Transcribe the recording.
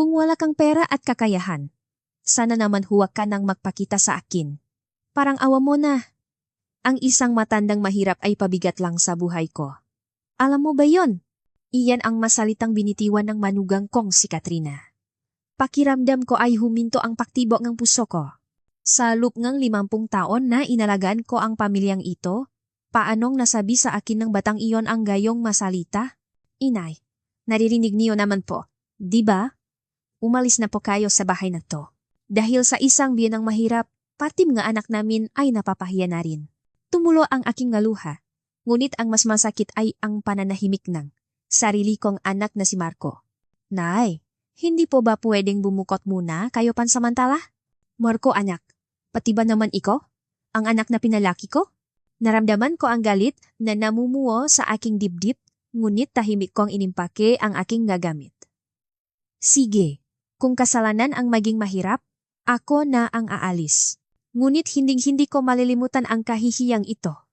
Kung wala kang pera at kakayahan, sana naman huwag ka nang magpakita sa akin. Parang awa mo na. Ang isang matandang mahirap ay pabigat lang sa buhay ko. Alam mo ba yon? Iyan ang masalitang binitiwan ng manugang kong si Katrina. Pakiramdam ko ay huminto ang paktibok ng puso ko. Sa loop ng limampung taon na inalagaan ko ang pamilyang ito, paanong nasabi sa akin ng batang iyon ang gayong masalita? Inay, naririnig niyo naman po, di ba? Umalis na po kayo sa bahay na to. Dahil sa isang biyanang mahirap, pati mga anak namin ay napapahiya na rin. Tumulo ang aking ngaluha, ngunit ang mas masakit ay ang pananahimik ng sarili kong anak na si Marco. Nay, hindi po ba pwedeng bumukot muna kayo pansamantala? Marco anak, pati ba naman iko? Ang anak na pinalaki ko? Naramdaman ko ang galit na namumuo sa aking dibdib, ngunit tahimik kong inimpake ang aking gagamit. Sige, kung kasalanan ang maging mahirap, ako na ang aalis. Ngunit hinding-hindi ko malilimutan ang kahihiyang ito.